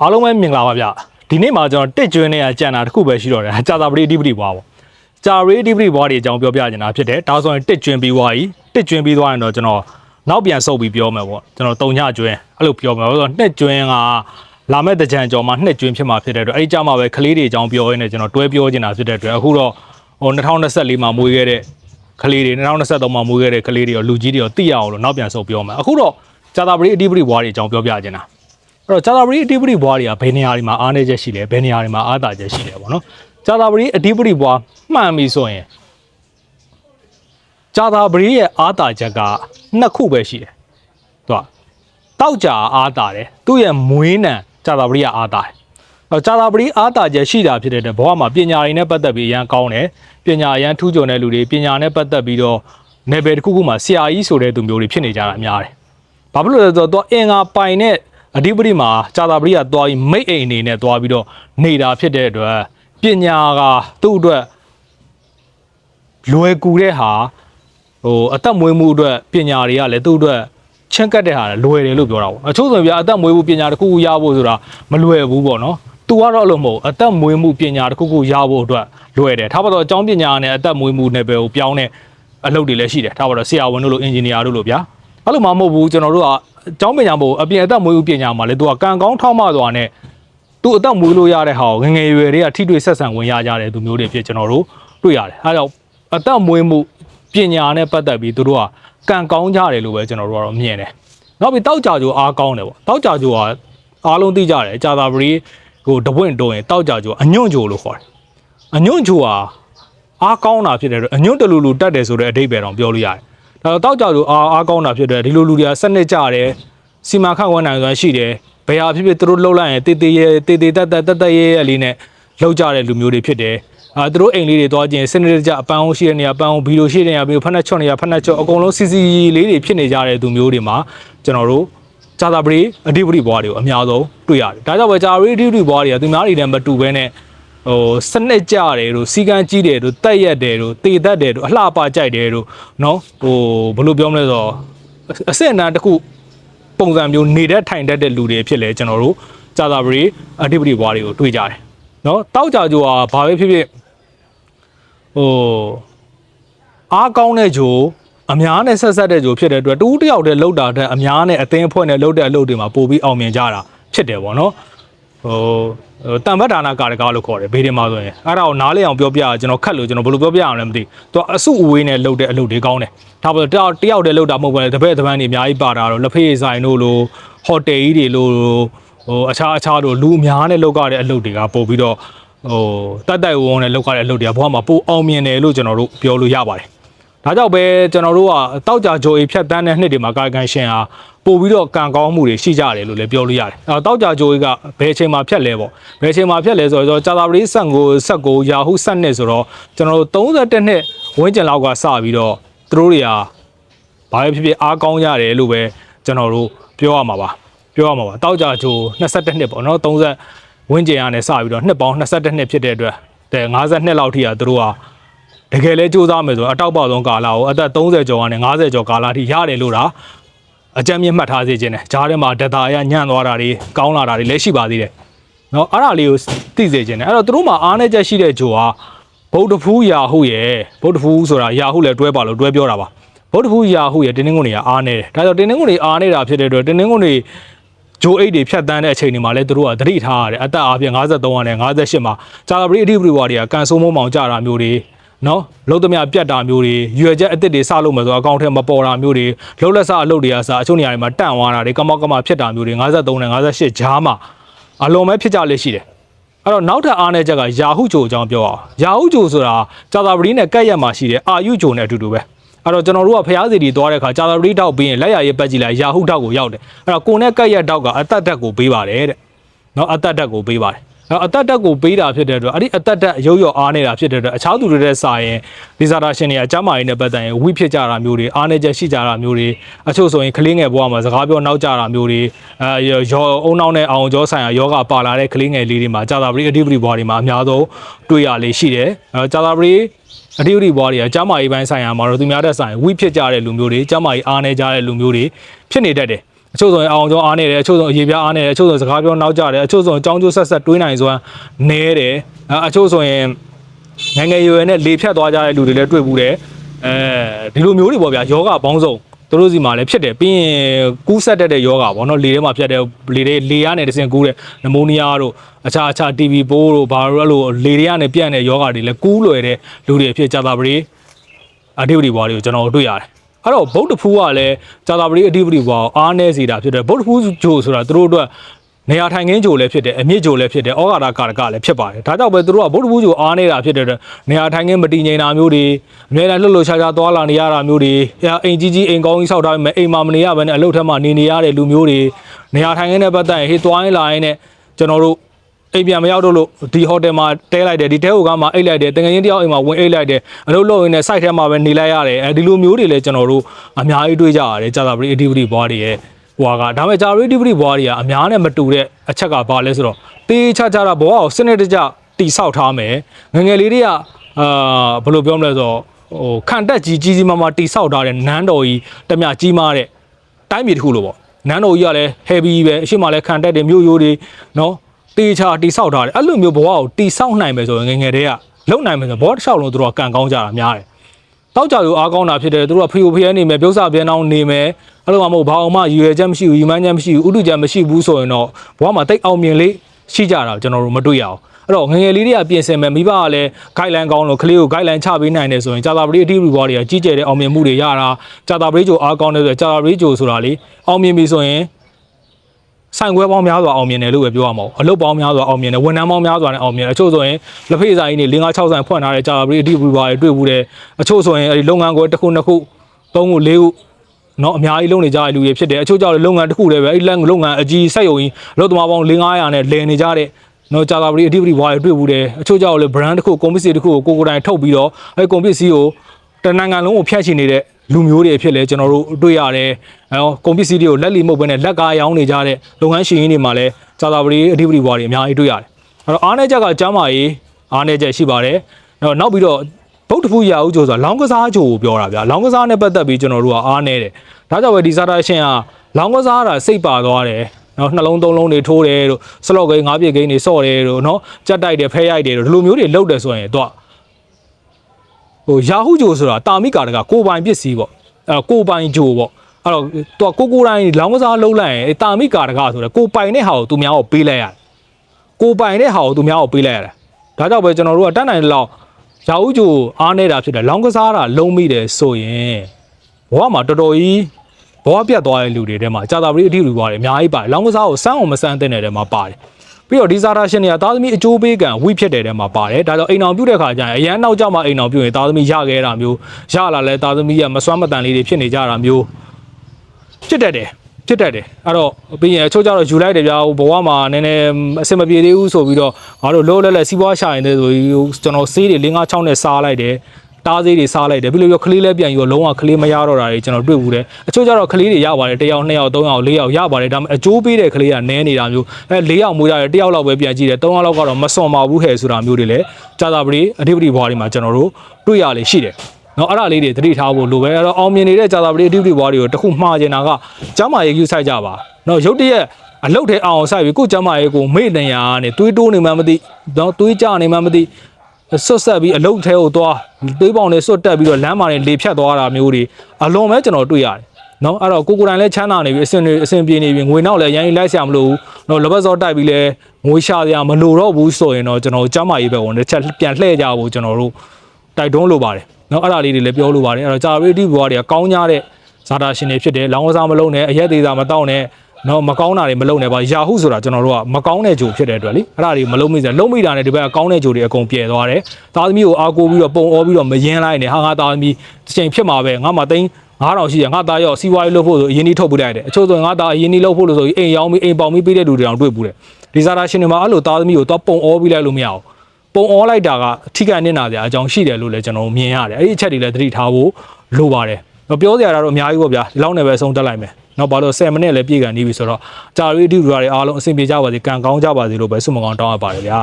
အားလုံးပဲမင်္ဂလာပါဗျဒီနေ့မှာကျွန်တော်တစ်ကျွင်းနေရကြံတာတစ်ခုပဲရှိတော့တယ်ကြာတာပရိအဓိပတိဘွားပေါ့ကြာပရိအဓိပတိဘွားတွေအကြောင်းပြောပြနေတာဖြစ်တယ်ဒါဆိုရင်တစ်ကျွင်းပြီးွားကြီးတစ်ကျွင်းပြီးသွားရင်တော့ကျွန်တော်နောက်ပြန်ဆုပ်ပြီးပြောမယ်ပေါ့ကျွန်တော်တုံညကျွင်းအဲ့လိုပြောမယ်ဆိုတော့နှစ်ကျွင်းကလာမဲ့တကြံကြော်မှာနှစ်ကျွင်းဖြစ်မှာဖြစ်တဲ့အတွက်အဲ့ဒီကြမှာပဲကလေးတွေအကြောင်းပြောရင်းနဲ့ကျွန်တော်တွဲပြောနေတာဖြစ်တဲ့အတွက်အခုတော့ဟို2024မှာမွေးခဲ့တဲ့ကလေးတွေ2023မှာမွေးခဲ့တဲ့ကလေးတွေရောလူကြီးတွေရောသိရအောင်လို့နောက်ပြန်ဆုပ်ပြောမယ်အခုတော့ကြာတာပရိအဓိပတိဘွားတွေအကြောင်းပြောပြချင်တာအဲ့ တော့ဂျာတာပရီအဓိပတိဘွားတွေကဘယ်နေရာတွေမှာအားနည်းချက်ရှိလဲဘယ်နေရာတွေမှာအားသာချက်ရှိလဲပေါ့နော်ဂျာတာပရီအဓိပတိဘွားမှန်ပြီဆိုရင်ဂျာတာပရီရဲ့အားသာချက်ကနှစ်ခုပဲရှိတယ်သူကတောက်ကြအားသာတယ်သူ့ရဲ့မွေးနံဂျာတာပရီကအားသာတယ်အဲ့တော့ဂျာတာပရီအားသာချက်ရှိတာဖြစ်တဲ့အတွက်ဘဝမှာပညာရည်နဲ့ပတ်သက်ပြီးအရန်ကောင်းတယ်ပညာအရန်ထူးချွန်တဲ့လူတွေပညာနဲ့ပတ်သက်ပြီးတော့နယ်ပယ်တစ်ခုခုမှာဆရာကြီးဆိုတဲ့သူမျိုးတွေဖြစ်နေကြတာများတယ်ဘာဖြစ်လို့လဲဆိုတော့သူကအင်္ဂါပိုင်နဲ့ အဓိပတိမှာကြာတာပရိကသွားပြီးမိတ်အိမ်အနေနဲ့သွားပြီးတော့နေတာဖြစ်တဲ့အတွက်ပညာကသူ့အတွက်လွယ်ကူတဲ့ဟာဟိုအသက်မွေးမှုအတွက်ပညာတွေကလည်းသူ့အတွက်ချင်းကတ်တဲ့ဟာလွယ်တယ်လို့ပြောတာပေါ့အချို့ဆိုရင်ပြအသက်မွေးမှုပညာတစ်ခုခုရဖို့ဆိုတာမလွယ်ဘူးပေါ့နော်သူကတော့အဲ့လိုမဟုတ်အသက်မွေးမှုပညာတစ်ခုခုရဖို့အတွက်လွယ်တယ်ထားပါတော့အကြောင်းပညာနဲ့အသက်မွေးမှုနယ်ပယ်ကိုပြောင်းတဲ့အလုပ်တွေလည်းရှိတယ်ထားပါတော့ဆရာဝန်တို့လိုအင်ဂျင်နီယာတို့လိုဗျာ အဲ့လိုမှမဟုတ်ဘူးကျွန်တော်တို့ကအကျောင်းပညာမို့အပြင်အသက်မွေးဦးပညာမှာလေသူကကံကောင်းထောက်မသွားနဲ့သူအသက်မွေးလို့ရတဲ့ဟာကိုငယ်ငယ်ရွယ်တွေကထိတွေ့ဆက်ဆံဝင်ရကြတဲ့သူမျိုးတွေဖြစ်ကျွန်တော်တို့တွေ့ရတယ်အဲဒါကြောင့်အသက်မွေးမှုပညာနဲ့ပတ်သက်ပြီးသူတို့ကကံကောင်းကြတယ်လို့ပဲကျွန်တော်တို့ကတော့မြင်တယ်နောက်ပြီးတောက်ကြကြိုအားကောင်းတယ်ပေါ့တောက်ကြကြိုကအားလုံးသိကြတယ်ကြာသာပရီဟိုတပွင့်တုံးရင်တောက်ကြကြိုအညွန့်ကြိုလို့ခေါ်တယ်အညွန့်ကြိုကအားကောင်းတာဖြစ်တဲ့အတွက်အညွန့်တလူလူတက်တယ်ဆိုတဲ့အဓိပ္ပာယ်တော့ပြောလို့ရတယ် ဒါတော့တောက်ကြလို့အားအားကောင်းတာဖြစ်တယ်ဒီလိုလူတွေကစနစ်ကြတယ်စီမံခန့်ခွဲနိုင်စွမ်းရှိတယ်ဘယ်ဟာဖြစ်ဖြစ်သူတို့လှုပ်လိုက်ရင်တေးတေးရဲတေးတေးတက်တက်တက်တက်ရဲရဲလေးနဲ့လှုပ်ကြတဲ့လူမျိုးတွေဖြစ်တယ်အာသူတို့အိမ်လေးတွေသွားခြင်းစနစ်တကျအပန်းအောင်ရှိတဲ့နေရာပန်းအောင်ဘီလိုရှိတဲ့နေရာဘီလိုဖက်နှက်ချွတ်နေရာဖက်နှက်ချွတ်အကုန်လုံးစီစီလေးတွေဖြစ်နေကြတဲ့သူမျိုးတွေမှာကျွန်တော်တို့ဂျာတာပရီအဓိပတိဘွားတွေကိုအများဆုံးတွေ့ရတယ်ဒါကြောင့်ပဲဂျာတာပရီအဓိပတိဘွားတွေကသူများတွေနဲ့မတူဘဲနဲ့ ဟိုစနစ်ကြတယ်တို့စီကန်းကြီးတယ်တို့တက်ရက်တယ်တို့တေသက်တယ်တို့အလှပကြိုက်တယ်တို့နော်ဟိုဘယ်လိုပြောမလဲဆိုတော့အစစ်အနံတစ်ခုပုံစံမျိုးနေတဲ့ထိုင်တတ်တဲ့လူတွေဖြစ်လဲကျွန်တော်တို့ဂျာတာပရီအဓိပတိဘွားတွေကိုတွေ့ကြတယ်နော်တောက်ကြကြိုကဘာပဲဖြစ်ဖြစ်ဟိုအားကောင်းတဲ့ဂျိုအများနဲ့ဆက်ဆက်တဲ့ဂျိုဖြစ်တဲ့အတွက်တူးတယောက်တည်းလှုပ်တာတဲ့အများနဲ့အသင်းအဖွဲ့နဲ့လှုပ်တဲ့အလုပ်တွေမှာပို့ပြီးအောင်မြင်ကြတာဖြစ်တယ်ပေါ့နော် ဟိုဟိုတံပတ်ဒါနာကာရကာလို့ခေါ်တယ်ဘေးတင်မှာဆိုရင်အဲ့ဒါကိုနားလည်အောင်ပြောပြရကျွန်တော်ခက်လို့ကျွန်တော်ဘယ်လိုပြောပြရအောင်လဲမသိသူကအစုအဝေးနဲ့လှုပ်တဲ့အလုပ်တွေကောင်းတယ်ဒါပေမဲ့တယောက်တယောက်တည်းလှုပ်တာမဟုတ်ဘူးလေတပည့်တပန်းတွေအများကြီးပါတာတော့လက်ဖေးဆိုင်တို့လိုဟိုတယ်ကြီးတွေလိုဟိုအခြားအခြားတို့လူအများနဲ့လှုပ်ရတဲ့အလုပ်တွေကပို့ပြီးတော့ဟိုတတ်တိုက်ဝုန်းနဲ့လှုပ်ရတဲ့အလုပ်တွေကဘဝမှာပိုအောင်မြင်တယ်လို့ကျွန်တော်တို့ပြောလို့ရပါတယ် ဒါကြောင့်ပဲကျွန်တော်တို့ကတောက်ကြဂျိုအေဖြတ်တန်းတဲ့နှစ်တွေမှာကာယကံရှင်ဟာပို့ပြီးတော့ကံကောင်းမှုတွေရှိကြတယ်လို့လည်းပြောလို့ရတယ်။အဲတော့တောက်ကြဂျိုအေကဘယ်အချိန်မှာဖြတ်လဲပေါ့။ဘယ်အချိန်မှာဖြတ်လဲဆိုတော့ကြာတာပရိဆက်ကိုဆက်ကိုယာဟုဆက်နှစ်ဆိုတော့ကျွန်တော်တို့31နှစ်ဝန်းကျင်လောက်ကစပြီးတော့သူတို့တွေကဘာပဲဖြစ်ဖြစ်အားကောင်းရတယ်လို့ပဲကျွန်တော်တို့ပြောရမှာပါ။ပြောရမှာပါ။တောက်ကြဂျို22နှစ်ပေါ့နော်30ဝန်းကျင်ကနေစပြီးတော့နှစ်ပေါင်း22နှစ်ဖြစ်တဲ့အတွက်တဲ့52လောက်ထိကသူတို့က တကယ်လဲစူးစမ်းမယ်ဆိုတော့အတောက်ပေါဆုံးကာလကိုအသက်30ကျော်ကနေ50ကျော်ကာလထိရတယ်လို့တာအကြမ်းမြင့်မှတ်ထားစေခြင်းတယ်ဂျားထဲမှာဒတာအရညံ့သွားတာတွေကောင်းလာတာတွေလည်းရှိပါသေးတယ်เนาะအဲ့ဒါလေးကိုသိစေခြင်းတယ်အဲ့တော့သူတို့မှာအားနေချက်ရှိတဲ့ဂျိုကဗုဒ္ဓဖူးယာဟုရဲ့ဗုဒ္ဓဖူးဆိုတာယာဟုလည်းတွဲပါလို့တွဲပြောတာပါဗုဒ္ဓဖူးယာဟုရဲ့တင်းနှင်းကုန်တွေကအားနေတယ်ဒါကြောင့်တင်းနှင်းကုန်တွေအားနေတာဖြစ်တဲ့အတွက်တင်းနှင်းကုန်တွေဂျိုအိတ်တွေဖြတ်တန်းတဲ့အချိန်တွေမှာလည်းသူတို့ကသတိထားရတယ်အသက်အားဖြင့်53နဲ့58မှာဂျာလပရီအဓိပတိဘွားတွေကကန်ဆိုးမုံမောင်ကြတာမျိုးတွေ နော်လုံးသမျှပြတ်တာမျိုးတွေရွယ်ချက်အစ်စ်တွေစလို့မယ်ဆိုတော့အကောင့်ထဲမပေါ်တာမျိုးတွေလုံးလက်စအလုပ်တွေအားစအချို့နေရာတွေမှာတန့်သွားတာတွေကမောက်ကမဖြစ်တာမျိုးတွေ53နဲ့58ဂျားမှာအလုံးပဲဖြစ်ကြလေရှိတယ်အဲ့တော့နောက်ထပ်အားနည်းချက်ကယာဟုဂျိုအကြောင်းပြောအောင်ယာဟုဂျိုဆိုတာဂျာတာပရီနဲ့ကက်ရက်မှာရှိတယ်အာယူဂျိုနဲ့အတူတူပဲအဲ့တော့ကျွန်တော်တို့ကဖျားစီတီသွားတဲ့ခါဂျာတာပရီတောက်ပြီးရင်လက်ရရဲ့ပက်ကြည့်လိုက်ယာဟုတောက်ကိုရောက်တယ်အဲ့တော့ကိုနဲ့ကက်ရက်တောက်ကအသက်ဓာတ်ကိုပေးပါတယ်တဲ့နော်အသက်ဓာတ်ကိုပေးပါတယ် အဲ့တော့အသက်တက်ကိုပေးတာဖြစ်တဲ့အတွက်အဲ့ဒီအသက်တက်ရုပ်ရောအားနေတာဖြစ်တဲ့အတွက်အခြားသူတွေတဲ့စာရင်ဒီဇာတာရှင်တွေအကြမ်းမာရေးနဲ့ပတ်သက်ရင်ဝိဖြစ်ကြတာမျိုးတွေအားနေချက်ရှိကြတာမျိုးတွေအချို့ဆိုရင်ကလေးငယ်ဘဝမှာစကားပြောနောက်ကြတာမျိုးတွေအဲရောအုံနောက်နဲ့အောင်ကျောဆိုင်ရာယောဂပါလာတဲ့ကလေးငယ်လေးတွေမှာကြာတာပရိအဓိပတိဘွားတွေမှာအများဆုံးတွေ့ရလေးရှိတယ်အဲကြာတာပရိအဓိပတိဘွားတွေကကျမ်းမာရေးပိုင်းဆိုင်ရာမှာတော့သူများတဲ့ဆိုင်ဝိဖြစ်ကြတဲ့လူမျိုးတွေကျမ်းမာရေးအားနေကြတဲ့လူမျိုးတွေဖြစ်နေတတ်တယ် အချို့ဆိုရင်အောင်ကျော်အားနေတယ်အချို့ဆိုအရေးပြားအားနေတယ်အချို့ဆိုစကားပြောနောက်ကြတယ်အချို့ဆိုအကြောင်းကျိုးဆက်ဆက်တွေးနိုင်စွမ်းနဲတယ်အဲအချို့ဆိုရင်ငယ်ငယ်ရွယ်ရွယ်နဲ့လေဖြတ်သွားကြတဲ့လူတွေလည်းတွေ့ဘူးတယ်အဲဒီလိုမျိုးတွေပေါ့ဗျာယောဂပေါင်းစုံသူတို့စီမှာလည်းဖြစ်တယ်ပြီးရင်ကူးဆက်တတ်တဲ့ယောဂပေါ့နော်လေထဲမှာဖြစ်တဲ့လေတွေလေရနဲ့တစင်ကူးတဲ့နမိုးနီးယားတို့အခြားအခြား TB ပိုးတို့ဘာလို့အဲ့လိုလေတွေကနေပြန့်တဲ့ယောဂတွေလည်းကူးလွယ်တဲ့လူတွေအဖြစ်ကြာတာပရိအဓိပတိဘွားတွေကိုကျွန်တော်တို့တွေ့ရတယ် အဲ့တော့ဗုဒ္ဓဖူးကလည်းကြာတာပရိအဓိပတိဘွားကိုအားနေစေတာဖြစ်တယ်ဗုဒ္ဓဖူးဂျိုဆိုတာသူတို့အတွက်နေရာထိုင်ခင်းဂျိုလည်းဖြစ်တယ်အမြင့်ဂျိုလည်းဖြစ်တယ်ဩဃာတကာရကလည်းဖြစ်ပါတယ်ဒါကြောင့်ပဲသူတို့ကဗုဒ္ဓဘူးဂျိုအားနေတာဖြစ်တဲ့အတွက်နေရာထိုင်ခင်းမတည်ငြိမ်တာမျိုးတွေအများအားလှုပ်လှုပ်ရှားရှားသွားလာနေရတာမျိုးတွေအဲအိမ်ကြီးကြီးအိမ်ကောင်းကြီးဆောက်ထားပေမဲ့အိမ်မှာမနေရဘဲနဲ့အလုပ်ထက်မှနေနေရတဲ့လူမျိုးတွေနေရာထိုင်ခင်းနဲ့ပတ်သက်ရင်ဟေးသွားရင်လာရင်နဲ့ကျွန်တော်တို့ အိမ်ပြန်မရောက်တော့လို့ဒီဟိုတယ်မှာတဲလိုက်တယ်ဒီတဲဟိုကမှအိတ်လိုက်တယ်တကယ်ချင်းတယောက်အိမ်မှာဝင်အိတ်လိုက်တယ်အလုပ်လုပ်ရင်းနဲ့ site ထဲမှာပဲနေလိုက်ရတယ်အဲဒီလိုမျိုးတွေလည်းကျွန်တော်တို့အများကြီးတွေ့ကြရတယ်ကြာတာပရိ activity ဘွားတွေရဲ့ဟွာကဒါပေမဲ့ကြာ activity ဘွားတွေကအများနဲ့မတူတဲ့အချက်ကဘာလဲဆိုတော့တေးချချတာဘွားကိုစနစ်တကျတိဆောက်ထားမယ်ငယ်ငယ်လေးတွေကအာဘယ်လိုပြောမလဲဆိုတော့ဟိုခံတက်ကြီးကြီးကြီးမားမားတိဆောက်ထားတဲ့နန်းတော်ကြီးတမျှကြီးမားတဲ့တိုင်းပြည်တစ်ခုလို့ပေါ့နန်းတော်ကြီးကလည်း heavy ပဲအရှိမလည်းခံတက်တယ်မြို့ရိုးတွေနော် တေချာတိဆောက်ထားတယ်အဲ့လိုမျိုးဘဝကိုတိဆောက်နိုင်မယ်ဆိုရင်ငယ်ငယ်တည်းကလုံနိုင်မယ်ဆိုရင်ဘဝတစ်လျှောက်လုံးသူတို့ကကန်ကောင်းကြတာများတယ်တောက်ကြလို့အားကောင်းတာဖြစ်တယ်သူတို့ကဖီယိုဖီယဲနေမယ်ပြုတ်စာပြန်အောင်နေမယ်အဲ့လိုမှမဟုတ်ဘာအောင်မှရွယ်ချက်မရှိဘူးရီမန်းချက်မရှိဘူးဥဒုချက်မရှိဘူးဆိုရင်တော့ဘဝမှာတိတ်အောင်မြင်လေးရှိကြတာကျွန်တော်တို့မတွေ့ရအောင်အဲ့တော့ငယ်ငယ်လေးတွေကပြင်ဆင်မယ်မိဘကလည်း guideline ကောင်းလို့ကလေးကို guideline ချပေးနိုင်တယ်ဆိုရင်ကြာတာပရိအတိရီဘောတွေကကြီးကျယ်တဲ့အောင်မြင်မှုတွေရတာကြာတာပရိဂျိုအားကောင်းတယ်ဆိုရင်ကြာတာပရိဂျိုဆိုတာလေအောင်မြင်ပြီဆိုရင် ဆိုင်ခွဲပေါင်းများစွာအောင်မြင်တယ်လို့ပဲပြောရမှာပေါ့အလုပ်ပေါင်းများစွာအောင်မြင်တယ်ဝန်ထမ်းပေါင်းများစွာနဲ့အောင်မြင်တယ်အချို့ဆိုရင်လက်ဖေးဆိုင်ကြီးတွေ5 6ဆိုင်ဖွင့်ထားတဲ့ကြာတာပရိအတိရီဘောတွေတွေ့ဘူးတယ်အချို့ဆိုရင်အဲဒီလုပ်ငန်းကိုတစ်ခုနှစ်ခုသုံးခုလေးခုနော်အများကြီးလုပ်နေကြတဲ့လူတွေဖြစ်တယ်အချို့ကြောင့်လည်းလုပ်ငန်းတစ်ခုတည်းပဲအဲ့ဒီလုပ်ငန်းအကြီးစိုက်ရုံကြီးအလုပ်သမားပေါင်း500နဲ့လည်နေကြတဲ့နော်ကြာတာပရိအတိပရိဘွားတွေတွေ့ဘူးတယ်အချို့ကြောင့်လည်း brand တစ်ခုကွန်ပစ္စည်းတစ်ခုကိုကိုကိုယ်တိုင်ထုတ်ပြီးတော့အဲ့ကွန်ပစ္စည်းကိုတနိုင်ငံလုံးကိုဖျက်ချင်နေတဲ့ လူမျိုးတွေအဖြစ်လဲကျွန်တော်တို့တွေ့ရတယ်အဲတော့ကွန်ပစ္စည်းတွေကိုလက်လီမဟုတ်ဘဲနဲ့လက်ကားရောင်းနေကြတဲ့လုပ်ငန်းရှင်ကြီးတွေမှာလဲကြာတာပရိအတိပရိဘွားတွေအများကြီးတွေ့ရတယ်အဲ့တော့အားနေချက်ကကျမ်းမာရေးအားနေချက်ရှိပါတယ်နော်နောက်ပြီးတော့ဗုဒ္ဓဖူးရာဦးကျိုးဆိုတာလောင်းကစားကြိုကိုပြောတာဗျာလောင်းကစားနဲ့ပတ်သက်ပြီးကျွန်တော်တို့ကအားနေတယ်ဒါကြောင့်ပဲဒီစားတာရှင်ကလောင်းကစားတာစိတ်ပါသွားတယ်နော်နှလုံးသုံးလုံးတွေထိုးတယ်တို့စလော့ကိန်းငါးပြည့်ကိန်းတွေစော့တယ်တို့နော်ကြက်တိုက်တယ်ဖဲရိုက်တယ်တို့ဒီလိုမျိုးတွေလုပ်တယ်ဆိုရင်တော့ ဟိုရာဟုဂျိုဆိုတာတာမိကာတကကိုပိုင်ပစ္စည်းပေါ့အဲကိုပိုင်ဂျိုပေါ့အဲ့တော့သူကကိုကိုတိုင်းလောင်းကစားလုံးလိုက်ရင်တာမိကာတကဆိုတယ်ကိုပိုင်တဲ့ဟာကိုသူများကိုပေးလိုက်ရတယ်ကိုပိုင်တဲ့ဟာကိုသူများကိုပေးလိုက်ရတယ်ဒါကြောင့်ပဲကျွန်တော်တို့ကတတ်နိုင်တဲ့လောက်ရာဟုကျိုအားနေတာဖြစ်တယ်လောင်းကစားတာလုံးမိတယ်ဆိုရင်ဘဝမှာတော်တော်ကြီးဘဝပြတ်သွားတဲ့လူတွေထဲမှာကြာတာပရိအထိလူတွေအများကြီးပါတယ်လောင်းကစားကိုစမ်းအောင်မစမ်းတဲ့နယ်ထဲမှာပါတယ် ပြီးတော့ဒီဇာတာရှင်တွေကသားသမီးအကျိုးပေးကံဝိဖြစ်တဲ့ထဲမှာပါတယ်ဒါကြောင့်အိမ်အောင်ပြုတ်တဲ့ခါကျရင်အရန်နောက်ကျမှအိမ်အောင်ပြုတ်ရင်သားသမီးရခဲ့တာမျိုးရလာလဲသားသမီးကမစွမ်းမတန်လေးတွေဖြစ်နေကြတာမျိုးဖြစ်တတ်တယ်ဖြစ်တတ်တယ်အဲ့တော့ပြီးရင်အချို့ကျတော့ယူလိုက်တယ်ဗျာဘဝမှာနည်းနည်းအဆင်မပြေသေးဘူးဆိုပြီးတော့ငါတို့လောလဲလဲစီးပွားရှာရင်တဲ့ဆိုပြီးကျွန်တော်ဆေးတွေ၄၅6နဲ့စားလိုက်တယ် တားဆေးတွေစားလိုက်တယ်ပြီးလို့ကလေးလဲပြန်ယူတော့လုံးဝကလေးမရတော့တာတွေကျွန်တော်တွေ့ဘူးတယ်အချို့ကျတော့ကလေးတွေရပါတယ်တစ်ယောက်နှစ်ယောက်သုံးယောက်လေးယောက်ရပါတယ်ဒါပေမဲ့အကျိုးပေးတဲ့ကလေးကနည်းနေတာမျိုးအဲ၄ယောက်မွေးရတယ်တစ်ယောက်လောက်ပဲပြန်ကြည့်တယ်သုံးယောက်လောက်ကတော့မစွန်ပါဘူးဟဲ့ဆိုတာမျိုးတွေလည်းကြာတာပရိအဓိပတိဘွားတွေမှာကျွန်တော်တို့တွေ့ရလေရှိတယ်နော်အဲ့ဒါလေးတွေသတိထားဖို့လိုပဲအဲ့တော့အောင်မြင်နေတဲ့ကြာသာပတိအဓိပတိဘွားတွေကိုတခုမှားကျင်တာကကျမ်းမာရေးယူဆိုင်ကြပါနော်ရုတ်တရက်အလုတ်ထဲအောင်ဆိုင်ပြီးကိုကျမ်းမာရေးကိုမေ့နေရနဲ့တွေးတိုးနေမှမသိနော်တွေးကြနေမှမသိ ဆွတ်ဆက်ပြီးအလုတ်ထဲကိုသွားသွေးပေါင်တွေဆွတ်တက်ပြီးတော့လမ်းမာတွေလေဖြတ်သွားတာမျိုးတွေအလွန်ပဲကျွန်တော်တွေ့ရတယ်နော်အဲ့တော့ကိုကိုတိုင်လည်းချမ်းသာနေပြီအဆင်တွေအဆင်ပြေနေပြီငွေနောက်လည်းရန်ရင်လိုက်ဆရာမလို့နော်လဘက်စောတိုက်ပြီးလည်းငွေရှာစရာမလိုတော့ဘူးဆိုရင်တော့ကျွန်တော်ကျမကြီးပဲဝင်တစ်ချက်ပြန်လှည့်ကြဖို့ကျွန်တော်တို့တိုက်တွန်းလိုပါတယ်နော်အဲ့ဒါလေးတွေလည်းပြောလိုပါတယ်အဲ့တော့ဂျာရီတီဘွားတွေကကောင်းကြတဲ့ဇာတာရှင်တွေဖြစ်တယ်လောင်းဝစားမလုံးနဲ့အရက်သေးတာမတောက်နဲ့ နော်မကောင်းတာတွေမလုပ်နဲ့ပါယာဟုဆိုတာကျွန်တော်တို့ကမကောင်းတဲ့ဂျိုဖြစ်တဲ့အတွက်လေအဲ့ဒါတွေမလုပ်မိစေလုပ်မိတာနဲ့ဒီဘက်ကကောင်းတဲ့ဂျိုတွေအကုန်ပြဲသွားတယ်သားသမီးကိုအားကိုးပြီးတော့ပုံအောပြီးတော့မယင်းလိုက်နဲ့ဟာငါသားသမီးတစ်ချိန်ဖြစ်မှာပဲငါမှသိန်း9000ရှိရငါသားရောက်စီးပွားရေးလုပ်ဖို့ဆိုအရင်ကြီးထုတ်ပြလိုက်တယ်အချို့ဆိုငါသားအရင်ကြီးလုပ်ဖို့လို့ဆိုအိမ်ရောင်းပြီးအိမ်ပေါင်ပြီးပေးတဲ့လူတွေတောင်တွေ့ဘူးတယ်ဒီစားတာရှင်တွေမှာအဲ့လိုသားသမီးကိုသွားပုံအောပြီးလိုက်လို့မရဘူးပုံအောလိုက်တာကအထီးကနေတာကြာအကြောင်းရှိတယ်လို့လည်းကျွန်တော်မြင်ရတယ်အဲ့ဒီအချက်တွေလည်းသတိထားဖို့လိုပါတယ်ပြောစရာတော့အများကြီးပေါ့ဗျာဒီလောက်နဲ့ပဲဆုံးတက်လိုက်မယ် နောက်ဘာလို့10မိနစ်လည်းပြည့်ကန်နေပြီဆိုတော့ကြာရီဒီလူတွေအားလုံးအဆင်ပြေကြပါစေကံကောင်းကြပါစေလို့ပဲဆုမကောင်းတောင်းအပ်ပါတယ်ဗျာ